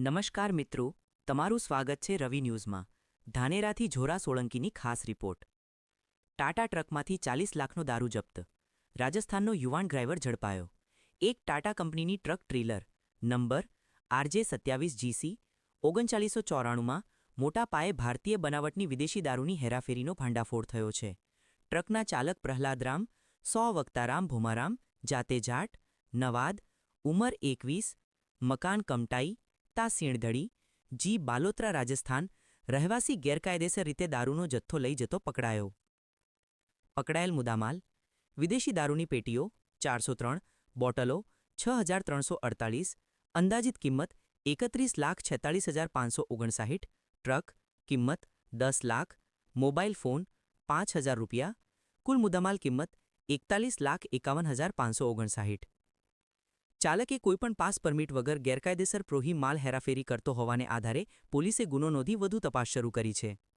નમસ્કાર મિત્રો, તમારું સ્વાગત છે રવિ ન્યૂઝમાં, ધાનેરાથી ઝોરા સોળંકીની ખાસ રિપોર્ટ. ટાટા ટ્રકમાંથી ચાલીસ લાખનો દારૂ જપ્ત, રાજસ્થાનનો યુવાન ડ્રાઈવર ઝડપાયો. એક ટાટા કંપનીની ટ્રક ટ્રેલર, નંબર આરજે સત્યાવીસ જીસી, ઓગણચાલીસો ચોરાણુંમાં મોટા પાયે ભારતીય બનાવટની વિદેશી દારૂની હેરાફેરીનો ભાંડાફોડ થયો છે. ટ્રકના ચાલક પ્રહલાદરામ સો વક્તારામ ભોમારામ જાતે જાટ નવાદ, ઉંમર એકવીસ, મકાન કમટાઈ તા સીણધડી જી બાલોત્રા રાજસ્થાન, રહેવાસી ગેરકાયદેસર રીતે દારૂનો જથ્થો લઈ જતો પકડાયો. પકડાયેલ મુદ્દામાલ, વિદેશી દારૂની પેટીઓ, ચારસો ત્રણ, બોટલો, છ હજાર ત્રણસો અડતાલીસ અંદાજિત કિંમત એકત્રીસ લાખ છેતાળીસ હજાર પાંચસો ઓગણસાઠ ટ્રક, કિંમત દસ લાખ, મોબાઈલ ફોન પાંચ હજાર રૂપિયા, કુલ મુદ્દામાલ કિંમત એકતાલીસ લાખ એકાવન હજાર પાંચસો ઓગણસાઠ ચાલકે કોઈપણ પાસ પરમિટ વગર ગેરકાયદેસર પ્રોહી માલ હેરાફેરી કરતો હોવાને આધારે પોલીસે ગુનો નોંધી વધુ તપાસ શરૂ કરી છે.